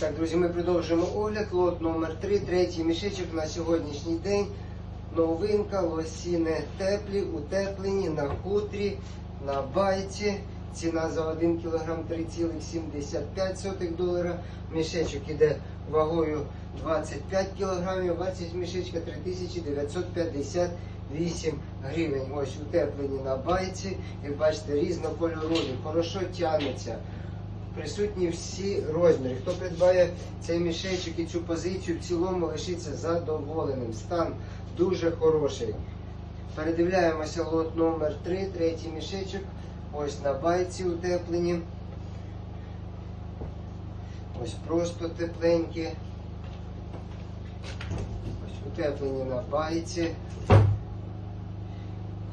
Так, друзі, ми продовжуємо огляд. Лот номер 3 третій мішечок на сьогоднішній день. Новинка, лосіни теплі, утеплені на хутрі, на байці. Ціна за 1 кг 3,75 долара. Мішечок іде вагою 25 кг, вартість мішечка 3958 гривень. Ось утеплені на байці. Як бачите, різнокольорові, хорошо тягнуться присутні всі розміри. Хто придбає цей мішечок і цю позицію, в цілому лишиться задоволеним. Стан дуже хороший. Передивляємося лот номер 3 третій мішечок. Ось на байці утеплені. Ось просто тепленькі. Ось утеплені на байці.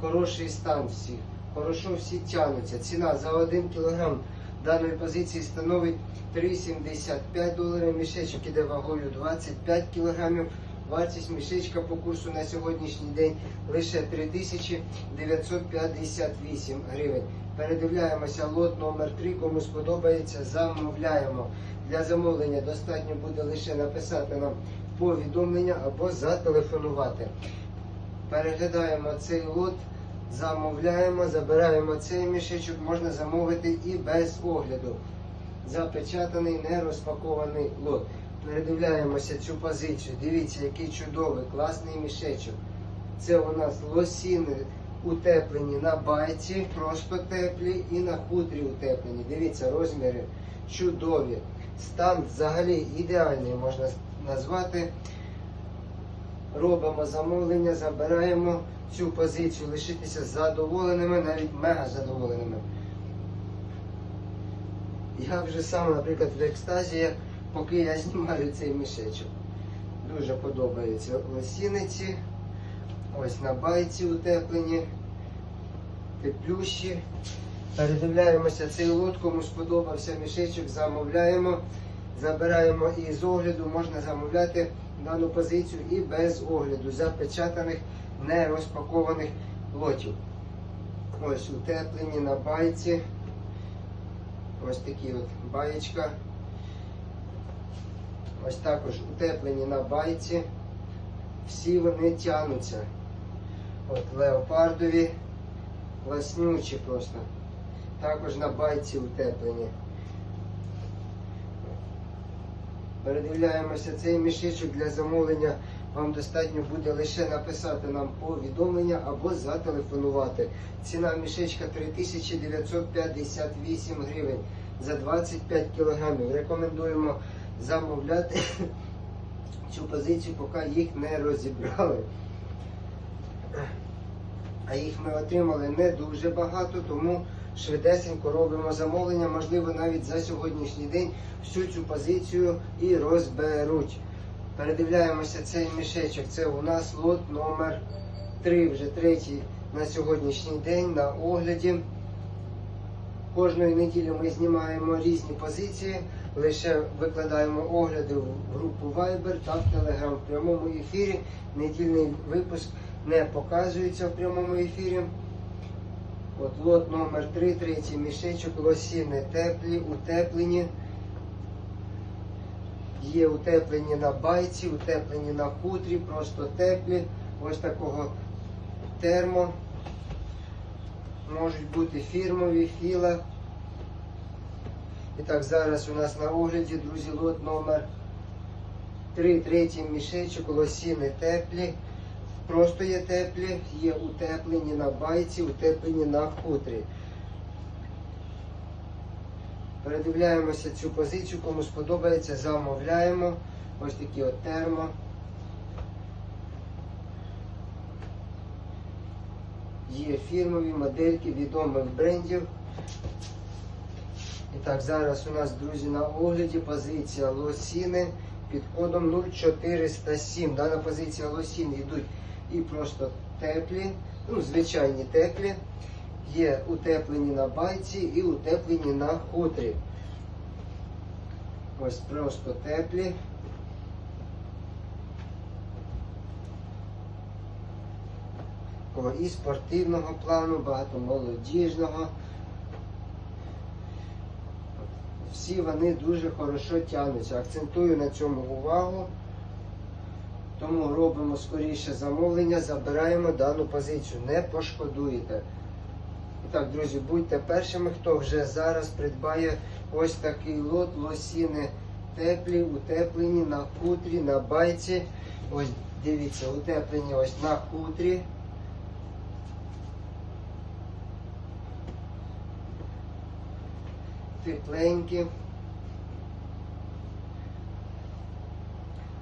Хороший стан всіх. Хорошо всі тягнуться. Ціна за 1 кг даної позиції становить 3,75 доларів. Мішечок іде вагою 25 кг. Вартість мішечка по курсу на сьогоднішній день лише 3958 гривень. Передивляємося лот номер 3 Кому сподобається, замовляємо. Для замовлення достатньо буде лише написати нам повідомлення або зателефонувати. Переглядаємо цей лот. Замовляємо, забираємо цей мішечок, можна замовити і без огляду. Запечатаний, не розпакований лот. Передивляємося цю позицію. Дивіться, який чудовий, класний мішечок. Це у нас лосіни утеплені на байці, просто теплі і на хутрі утеплені. Дивіться, розміри чудові. Стан взагалі ідеальний, можна назвати. Робимо замовлення, забираємо цю позицію, лишитися задоволеними, навіть мега задоволеними. Я вже сам, наприклад, в екстазі, поки я знімаю цей мішечок. Дуже подобаються лосіниці. Ось на байці утеплені, теплющі. Передивляємося цей лот, кому сподобався мішечок, замовляємо. Забираємо і з огляду, можна замовляти дану позицію і без огляду запечатаних, не розпакованих лотів. Ось утеплені на байці. Ось такі от баєчка. Ось також утеплені на байці. Всі вони тянуться. От леопардові, ласнючі просто. Також на байці утеплені. Передивляємося цей мішечок для замовлення. Вам достатньо буде лише написати нам повідомлення або зателефонувати. Ціна мішечка 3958 гривень за 25 кілограмів. Рекомендуємо замовляти цю позицію, поки їх не розібрали. А їх ми отримали не дуже багато, тому швидесенько робимо замовлення, можливо, навіть за сьогоднішній день всю цю позицію і розберуть. Передивляємося цей мішечок. Це у нас лот номер 3, вже третій на сьогоднішній день на огляді. Кожної неділі ми знімаємо різні позиції, лише викладаємо огляди в групу Viber та в Telegram в прямому ефірі. Недільний випуск не показується в прямому ефірі. От лот номер 3, третій мішечок, лосіни теплі, утеплені. Є утеплені на байці, утеплені на хутрі, просто теплі. Ось такого термо. Можуть бути фірмові, філа. І так, зараз у нас на огляді, друзі, лот номер 3, третій мішечок, лосіни теплі. Просто є теплі, є утеплені на байці, утеплені на хутрі. Передивляємося цю позицію, кому сподобається, замовляємо. Ось такі от термо. Є фірмові модельки відомих брендів. І так, зараз у нас, друзі, на огляді позиція лосіни під кодом 0407. Дана позиція лосіни йдуть і просто теплі, ну, звичайні теплі. Є утеплені на байці і утеплені на хутрі. Ось просто теплі. О, І спортивного плану, багато молодіжного. Всі вони дуже хорошо тягнуться. Акцентую на цьому увагу. Тому робимо скоріше замовлення, забираємо дану позицію, не пошкодуєте. І так, друзі, будьте першими, хто вже зараз придбає ось такий лот лосіни теплі, утеплені на хутрі, на байці. Ось дивіться, утеплені ось на хутрі. Тепленькі.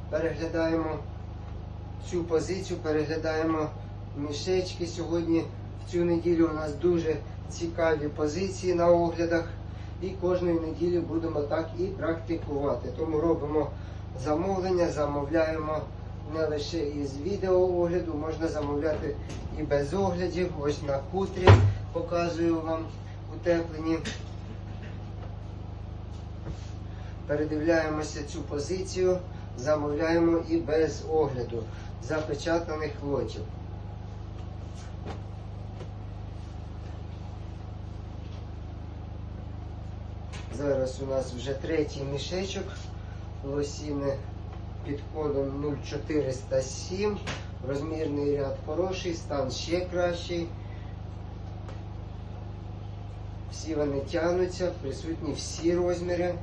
Переглядаємо цю позицію, переглядаємо мішечки. Сьогодні в цю неділю у нас дуже цікаві позиції на оглядах. І кожної неділі будемо так і практикувати. Тому робимо замовлення, замовляємо не лише із відеоогляду, можна замовляти і без оглядів. Ось на хутрі показую вам утеплені. Передивляємося цю позицію, замовляємо і без огляду запечатаних лотів. Зараз у нас вже третій мішечок. Лосіни під кодом 0407. Розмірний ряд хороший, стан ще кращий. Всі вони тягнуться, присутні всі розміри.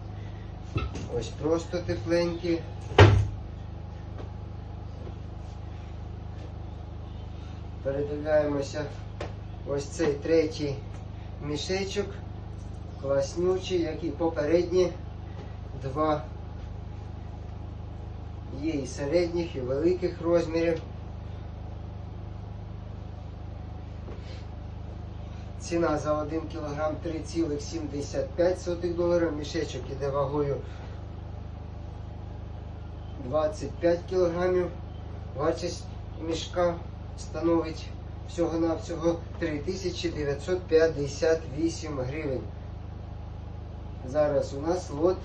Ось просто тепленькі. Передивляємося ось цей третій мішечок, класнючий, як і попередні два. Є і середніх, і великих розмірів. Ціна за 1 кг 3,75 долара. Мішечок іде вагою 25 кг. Вартість мішка становить всього-навсього 3958 гривень. Зараз у нас лот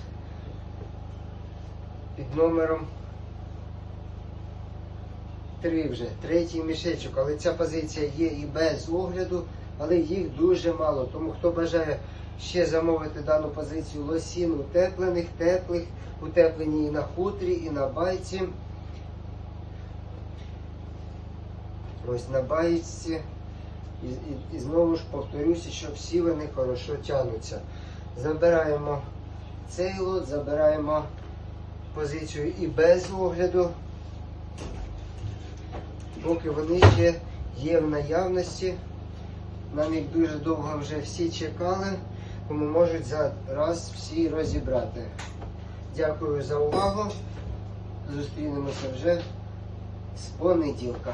під номером 3 вже, третій мішечок, але ця позиція є і без огляду, але їх дуже мало. Тому хто бажає ще замовити дану позицію лосін утеплених, теплих, утеплені і на хутрі, і на байці. Ось на баєчці. І, і, і знову ж повторюся, що всі вони хорошо тягнуться. Забираємо цей лот, забираємо позицію і без огляду. Поки вони ще є в наявності. На них дуже довго вже всі чекали, тому можуть зараз всі розібрати. Дякую за увагу. Зустрінемося вже з понеділка.